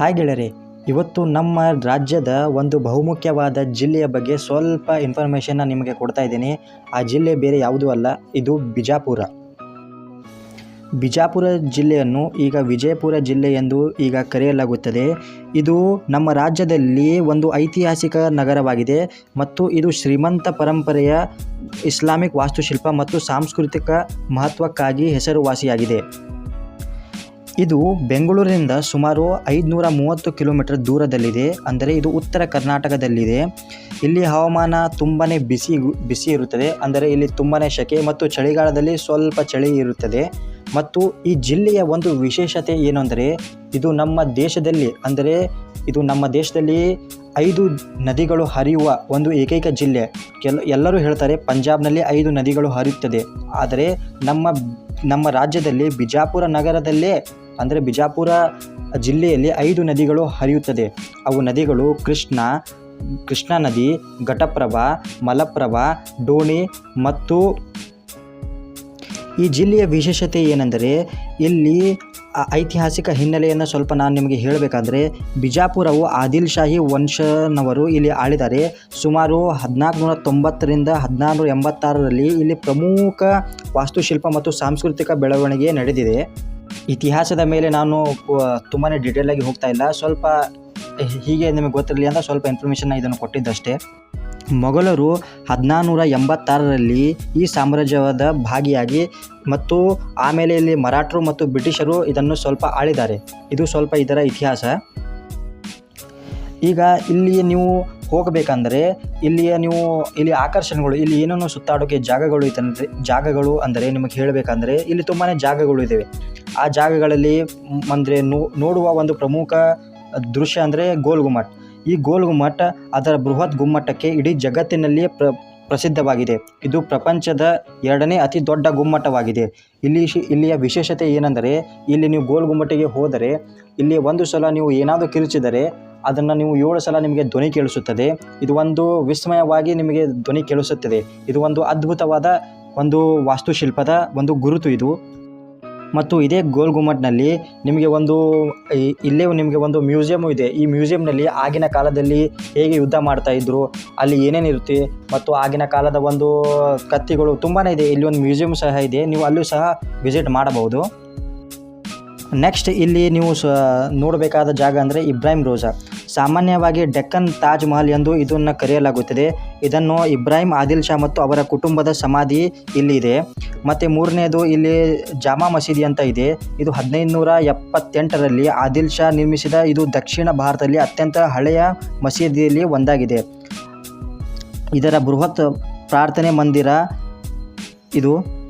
Hi ಗೆಳೆಯರೆ, ಇವತ್ತು ನಮ್ಮ ರಾಜ್ಯದ ಒಂದು ಬಹುಮುಖ್ಯವಾದ ಜಿಲ್ಲೆಯ ಬಗ್ಗೆ ಸ್ವಲ್ಪ ಇನ್ಫಾರ್ಮೇಷನ್ನ ನಿಮಗೆ ಕೊಡ್ತಾ ಇದ್ದೀನಿ. ಆ ಜಿಲ್ಲೆ ಬೇರೆ ಯಾವುದೂ ಅಲ್ಲ, ಇದು ಬಿಜಾಪುರ. ಬಿಜಾಪುರ ಜಿಲ್ಲೆಯನ್ನು ಈಗ ವಿಜಯಪುರ ಜಿಲ್ಲೆ ಎಂದು ಈಗ ಕರೆಯಲಾಗುತ್ತದೆ. ಇದು ನಮ್ಮ ರಾಜ್ಯದಲ್ಲಿ ಒಂದು ಐತಿಹಾಸಿಕ ನಗರವಾಗಿದೆ ಮತ್ತು ಇದು ಶ್ರೀಮಂತ ಪರಂಪರೆಯ ಇಸ್ಲಾಮಿಕ್ ವಾಸ್ತುಶಿಲ್ಪ ಮತ್ತು ಸಾಂಸ್ಕೃತಿಕ ಮಹತ್ವಕ್ಕಾಗಿ ಹೆಸರುವಾಸಿಯಾಗಿದೆ. ಇದು ಬೆಂಗಳೂರಿನಿಂದ ಸುಮಾರು ಐದುನೂರ ಮೂವತ್ತು ಕಿಲೋಮೀಟರ್ ದೂರದಲ್ಲಿದೆ. ಅಂದರೆ ಇದು ಉತ್ತರ ಕರ್ನಾಟಕದಲ್ಲಿದೆ. ಇಲ್ಲಿ ಹವಾಮಾನ ತುಂಬಾ ಬಿಸಿ ಬಿಸಿ ಇರುತ್ತದೆ. ಅಂದರೆ ಇಲ್ಲಿ ತುಂಬಾ ಶೆಕೆ ಮತ್ತು ಚಳಿಗಾಲದಲ್ಲಿ ಸ್ವಲ್ಪ ಚಳಿ ಇರುತ್ತದೆ. ಮತ್ತು ಈ ಜಿಲ್ಲೆಯ ಒಂದು ವಿಶೇಷತೆ ಏನು ಇದು ನಮ್ಮ ದೇಶದಲ್ಲಿ, ಅಂದರೆ ಇದು ನಮ್ಮ ದೇಶದಲ್ಲಿ ಐದು ನದಿಗಳು ಹರಿಯುವ ಒಂದು ಏಕೈಕ ಜಿಲ್ಲೆ. ಕೆಲ, ಎಲ್ಲರೂ ಹೇಳ್ತಾರೆ ಪಂಜಾಬ್ನಲ್ಲಿ ಐದು ನದಿಗಳು ಹರಿಯುತ್ತದೆ. ಆದರೆ ನಮ್ಮ ನಮ್ಮ ರಾಜ್ಯದಲ್ಲಿ ಬಿಜಾಪುರ ನಗರದಲ್ಲೇ ಅಂದರೆ ಬಿಜಾಪುರ ಜಿಲ್ಲೆಯಲ್ಲಿ ಐದು ನದಿಗಳು ಹರಿಯುತ್ತದೆ. ಅವು ನದಿಗಳು ಕೃಷ್ಣ, ಕೃಷ್ಣಾ ನದಿ, ಘಟಪ್ರಭಾ, ಮಲಪ್ರಭಾ, ಡೋಣಿ ಮತ್ತು ಈ ಜಿಲ್ಲೆಯ ವಿಶೇಷತೆ ಏನೆಂದರೆ ಇಲ್ಲಿ ಐತಿಹಾಸಿಕ ಹಿನ್ನೆಲೆಯನ್ನು ಸ್ವಲ್ಪ ನಾನು ನಿಮಗೆ ಹೇಳಬೇಕಾದ್ರೆ ಬಿಜಾಪುರವು ಆದಿಲ್ ಶಾಹಿ ವಂಶನವರು ಇಲ್ಲಿ ಆಳಿದ್ದಾರೆ. ಸುಮಾರು ಹದಿನಾಲ್ಕು ನೂರ ತೊಂಬತ್ತರಿಂದ ಹದಿನಾರು ಎಂಬತ್ತಾರರಲ್ಲಿ ಇಲ್ಲಿ ಪ್ರಮುಖ ವಾಸ್ತುಶಿಲ್ಪ ಮತ್ತು ಸಾಂಸ್ಕೃತಿಕ ಬೆಳವಣಿಗೆ ನಡೆದಿದೆ. ಇತಿಹಾಸದ ಮೇಲೆ ನಾನು ತುಂಬಾ ಆಗಿ ಹೋಗ್ತಾ ಇಲ್ಲ. ಸ್ವಲ್ಪ ಹೀಗೆ ನಿಮಗೆ ಗೊತ್ತಿರಲಿ ಅಂತ ಸ್ವಲ್ಪ ಇನ್ಫಾರ್ಮೇಷನ್ ಇದನ್ನು ಕೊಟ್ಟಿದ್ದಷ್ಟೇ. ಮೊಘಲರು ಹದಿನಾರುನೂರ ಎಂಬತ್ತಾರರಲ್ಲಿ ಈ ಸಾಮ್ರಾಜ್ಯದ ಭಾಗಿಯಾಗಿ ಮತ್ತು ಆಮೇಲೆ ಇಲ್ಲಿ ಮರಾಠರು ಮತ್ತು ಬ್ರಿಟಿಷರು ಇದನ್ನು ಸ್ವಲ್ಪ ಆಳಿದ್ದಾರೆ. ಇದು ಸ್ವಲ್ಪ ಇದರ ಇತಿಹಾಸ. ಈಗ ಇಲ್ಲಿ ನೀವು ಹೋಗಬೇಕಂದ್ರೆ ಇಲ್ಲಿಯ ನೀವು, ಇಲ್ಲಿ ಆಕರ್ಷಣೆಗಳು, ಇಲ್ಲಿ ಏನೇನು ಸುತ್ತಾಡೋಕೆ ಜಾಗಗಳು ಇತ್ತಂದರೆ, ಜಾಗಗಳು ಅಂದರೆ ನಿಮಗೆ ಹೇಳಬೇಕಂದ್ರೆ ಇಲ್ಲಿ ತುಂಬಾ ಜಾಗಗಳು ಇದ್ದಾವೆ ಆ ಜಾಗಗಳಲ್ಲಿ ಅಂದರೆ ನೋಡುವ ಒಂದು ಪ್ರಮುಖ ದೃಶ್ಯ ಅಂದರೆ ಗೋಲ್ ಗುಮ್ಮಟ್. ಈ ಗೋಲ್ ಗುಮ್ಮಟ್ ಅದರ ಬೃಹತ್ ಗುಮ್ಮಟಕ್ಕೆ ಇಡೀ ಜಗತ್ತಿನಲ್ಲಿಯೇ ಪ್ರ ಪ್ರಸಿದ್ಧವಾಗಿದೆ. ಇದು ಪ್ರಪಂಚದ ಎರಡನೇ ಅತಿ ದೊಡ್ಡ ಗುಮ್ಮಟವಾಗಿದೆ. ಇಲ್ಲಿ ಇಲ್ಲಿಯ ವಿಶೇಷತೆ ಏನೆಂದರೆ, ಇಲ್ಲಿ ನೀವು ಗೋಲ್ ಗುಮ್ಮಟಿಗೆ ಹೋದರೆ, ಇಲ್ಲಿ ಒಂದು ಸಲ ನೀವು ಏನಾದರೂ ಕಿರುಚಿದರೆ, ಅದನ್ನು ನೀವು ಏಳು ಸಲ ನಿಮಗೆ ಧ್ವನಿ ಕೇಳಿಸುತ್ತದೆ. ಇದು ಒಂದು ವಿಸ್ಮಯವಾಗಿ ನಿಮಗೆ ಧ್ವನಿ ಕೇಳಿಸುತ್ತದೆ. ಇದು ಒಂದು ಅದ್ಭುತವಾದ ಒಂದು ವಾಸ್ತುಶಿಲ್ಪದ ಒಂದು ಗುರುತು ಇದು. ಮತ್ತು ಇದೇ ಗೋಲ್ ಗುಮ್ಮಟ್ನಲ್ಲಿ ನಿಮಗೆ ಒಂದು ಇಲ್ಲೇ ನಿಮಗೆ ಒಂದು ಮ್ಯೂಸಿಯಮ್ ಇದೆ. ಈ ಮ್ಯೂಸಿಯಂನಲ್ಲಿ ಆಗಿನ ಕಾಲದಲ್ಲಿ ಹೇಗೆ ಯುದ್ಧ ಮಾಡ್ತಾ ಇದ್ರು, ಅಲ್ಲಿ ಏನೇನಿರುತ್ತೆ ಮತ್ತು ಆಗಿನ ಕಾಲದ ಒಂದು ಕತ್ತಿಗಳು ತುಂಬಾ ಇದೆ. ಇಲ್ಲಿ ಒಂದು ಮ್ಯೂಸಿಯಂ ಸಹ ಇದೆ. ನೀವು ಅಲ್ಲೂ ಸಹ ವಿಸಿಟ್ ಮಾಡಬಹುದು. ನೆಕ್ಸ್ಟ್ ಇಲ್ಲಿ ನೀವು ಸ, ನೋಡಬೇಕಾದ ಜಾಗ ಅಂದರೆ ಇಬ್ರಾಹಿಂ ರೋಜಾ. ಸಾಮಾನ್ಯವಾಗಿ ಡೆಕ್ಕನ್ ತಾಜ್ ಮಹಲ್ ಎಂದು ಇದನ್ನು ಕರೆಯಲಾಗುತ್ತದೆ. ಇದನ್ನು ಇಬ್ರಾಹಿಂ ಆದಿಲ್ ಶಾ ಮತ್ತು ಅವರ ಕುಟುಂಬದ ಸಮಾಧಿ ಇಲ್ಲಿ ಇದೆ ಮತ್ತು ಮೂರನೇದು ಇಲ್ಲಿ ಜಾಮಾ ಮಸೀದಿ ಅಂತ ಇದೆ. ಇದು ಹದಿನೈದು ನೂರ ಆದಿಲ್ ಶಾ ನಿರ್ಮಿಸಿದ. ಇದು ದಕ್ಷಿಣ ಭಾರತದಲ್ಲಿ ಅತ್ಯಂತ ಹಳೆಯ ಮಸೀದಿಯಲ್ಲಿ ಒಂದಾಗಿದೆ. ಇದರ ಬೃಹತ್ ಪ್ರಾರ್ಥನೆ ಮಂದಿರ ಇದು.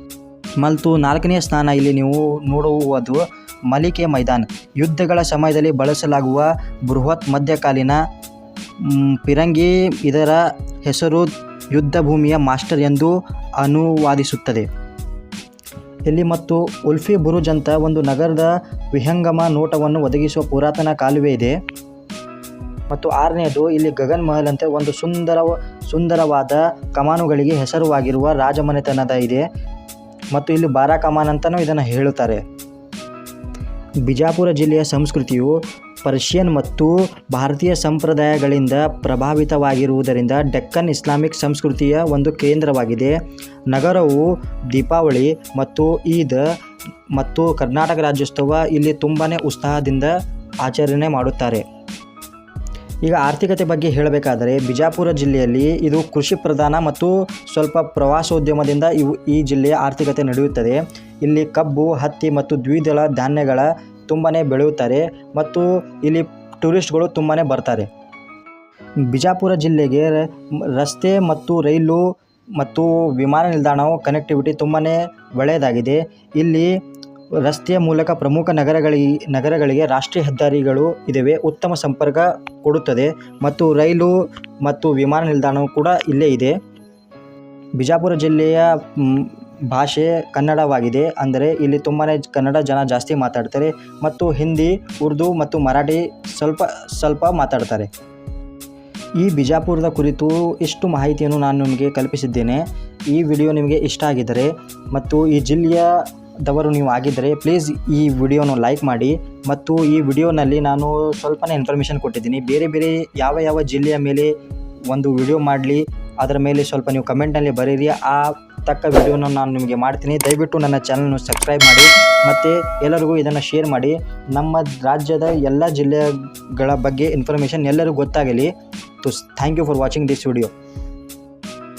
ಮತ್ತು ನಾಲ್ಕನೆಯ ಸ್ಥಾನ ಇಲ್ಲಿ ನೀವು ನೋಡುವುದು ಮಲಿಕೆ ಮೈದಾನ್. ಯುದ್ಧಗಳ ಸಮಯದಲ್ಲಿ ಬಳಸಲಾಗುವ ಬೃಹತ್ ಮಧ್ಯಕಾಲೀನ ಪಿರಂಗಿ ಇದರ ಹೆಸರು ಯುದ್ಧ ಭೂಮಿಯ ಮಾಸ್ಟರ್ ಎಂದು ಅನುವಾದಿಸುತ್ತದೆ. ಇಲ್ಲಿ ಮತ್ತು ಉಲ್ಫಿ ಬುರುಜ್ ಅಂತ ಒಂದು ನಗರದ ವಿಹಂಗಮ ನೋಟವನ್ನು ಒದಗಿಸುವ ಪುರಾತನ ಕಾಲುವೆ ಇದೆ. ಮತ್ತು ಆರನೇದು ಇಲ್ಲಿ ಗಗನ್ ಮಹಲ್ ಅಂತ ಒಂದು ಸುಂದರ, ಸುಂದರವಾದ ಕಮಾನುಗಳಿಗೆ ಹೆಸರುವಾಗಿರುವ ರಾಜಮನೆತನದ ಇದೆ. ಮತ್ತು ಇಲ್ಲಿ ಬಾರಾ ಕಮಾನ್ ಅಂತಲೂ ಇದನ್ನು ಹೇಳುತ್ತಾರೆ. ಬಿಜಾಪುರ ಜಿಲ್ಲೆಯ ಸಂಸ್ಕೃತಿಯು ಪರ್ಷಿಯನ್ ಮತ್ತು ಭಾರತೀಯ ಸಂಪ್ರದಾಯಗಳಿಂದ ಪ್ರಭಾವಿತವಾಗಿರುವುದರಿಂದ ಡೆಕ್ಕನ್ ಇಸ್ಲಾಮಿಕ್ ಸಂಸ್ಕೃತಿಯ ಒಂದು ಕೇಂದ್ರವಾಗಿದೆ. ನಗರವು ದೀಪಾವಳಿ ಮತ್ತು ಈದ್ ಮತ್ತು ಕರ್ನಾಟಕ ರಾಜ್ಯೋತ್ಸವ ಇಲ್ಲಿ ತುಂಬಾ ಉತ್ಸಾಹದಿಂದ ಆಚರಣೆ ಮಾಡುತ್ತಾರೆ. ಈಗ ಆರ್ಥಿಕತೆ ಬಗ್ಗೆ ಹೇಳಬೇಕಾದರೆ ಬಿಜಾಪುರ ಜಿಲ್ಲೆಯಲ್ಲಿ ಇದು ಕೃಷಿ ಪ್ರಧಾನ ಮತ್ತು ಸ್ವಲ್ಪ ಪ್ರವಾಸೋದ್ಯಮದಿಂದ ಇವು ಈ ಜಿಲ್ಲೆಯ ಆರ್ಥಿಕತೆ ನಡೆಯುತ್ತದೆ. ಇಲ್ಲಿ ಕಬ್ಬು, ಹತ್ತಿ ಮತ್ತು ದ್ವಿದಳ ಧಾನ್ಯಗಳ ತುಂಬಾ ಬೆಳೆಯುತ್ತಾರೆ ಮತ್ತು ಇಲ್ಲಿ ಟೂರಿಸ್ಟ್ಗಳು ತುಂಬಾ ಬರ್ತಾರೆ. ಬಿಜಾಪುರ ಜಿಲ್ಲೆಗೆ ರಸ್ತೆ ಮತ್ತು ರೈಲು ಮತ್ತು ವಿಮಾನ ನಿಲ್ದಾಣವು ಕನೆಕ್ಟಿವಿಟಿ ತುಂಬಾ ಒಳ್ಳೆಯದಾಗಿದೆ. ಇಲ್ಲಿ ರಸ್ತೆಯ ಮೂಲಕ ಪ್ರಮುಖ ನಗರಗಳಿಗೆ ನಗರಗಳಿಗೆ ರಾಷ್ಟ್ರೀಯ ಹೆದ್ದಾರಿಗಳು ಇದ್ದಾವೆ ಉತ್ತಮ ಸಂಪರ್ಕ ಕೊಡುತ್ತದೆ ಮತ್ತು ರೈಲು ಮತ್ತು ವಿಮಾನ ನಿಲ್ದಾಣವು ಕೂಡ ಇಲ್ಲೇ ಇದೆ. ಬಿಜಾಪುರ ಜಿಲ್ಲೆಯ ಭಾಷೆ ಕನ್ನಡವಾಗಿದೆ. ಅಂದರೆ ಇಲ್ಲಿ ತುಂಬಾ ಕನ್ನಡ ಜನ ಜಾಸ್ತಿ ಮಾತಾಡ್ತಾರೆ ಮತ್ತು ಹಿಂದಿ, ಉರ್ದು ಮತ್ತು ಮರಾಠಿ ಸ್ವಲ್ಪ ಸ್ವಲ್ಪ ಮಾತಾಡ್ತಾರೆ. ಈ ಬಿಜಾಪುರದ ಕುರಿತು ಇಷ್ಟು ಮಾಹಿತಿಯನ್ನು ನಾನು ನಿಮಗೆ ಕಲ್ಪಿಸಿದ್ದೇನೆ. ಈ ವಿಡಿಯೋ ನಿಮಗೆ ಇಷ್ಟ ಆಗಿದ್ದರೆ ಮತ್ತು ಈ ಜಿಲ್ಲೆಯ ದವರು ನೀವು ಆಗಿದ್ದರೆ ಪ್ಲೀಸ್ ಈ ವಿಡಿಯೋನ ಲೈಕ್ ಮಾಡಿ ಮತ್ತು ಈ ವಿಡಿಯೋನಲ್ಲಿ ನಾನು ಸ್ವಲ್ಪನೇ ಇನ್ಫಾರ್ಮೇಷನ್ ಕೊಟ್ಟಿದ್ದೀನಿ. ಬೇರೆ ಬೇರೆ ಯಾವ ಯಾವ ಜಿಲ್ಲೆಯ ಮೇಲೆ ಒಂದು ವಿಡಿಯೋ ಮಾಡಲಿ, ಅದರ ಮೇಲೆ ಸ್ವಲ್ಪ ನೀವು ಕಮೆಂಟ್ನಲ್ಲಿ ಬರೀರಿ ಆ ತಕ್ಕ ವಿಡಿಯೋನ ನಾನು ನಿಮಗೆ ಮಾಡ್ತೀನಿ. ದಯವಿಟ್ಟು ನನ್ನ ಚಾನಲ್ನ ಸಬ್ಸ್ಕ್ರೈಬ್ ಮಾಡಿ, ಮತ್ತು ಎಲ್ಲರಿಗೂ ಇದನ್ನು ಶೇರ್ ಮಾಡಿ. ನಮ್ಮ ರಾಜ್ಯದ ಎಲ್ಲ ಜಿಲ್ಲೆಗಳ ಬಗ್ಗೆ ಇನ್ಫಾರ್ಮೇಷನ್ ಎಲ್ಲರಿಗೂ ಗೊತ್ತಾಗಲಿ. Thank you for watching this video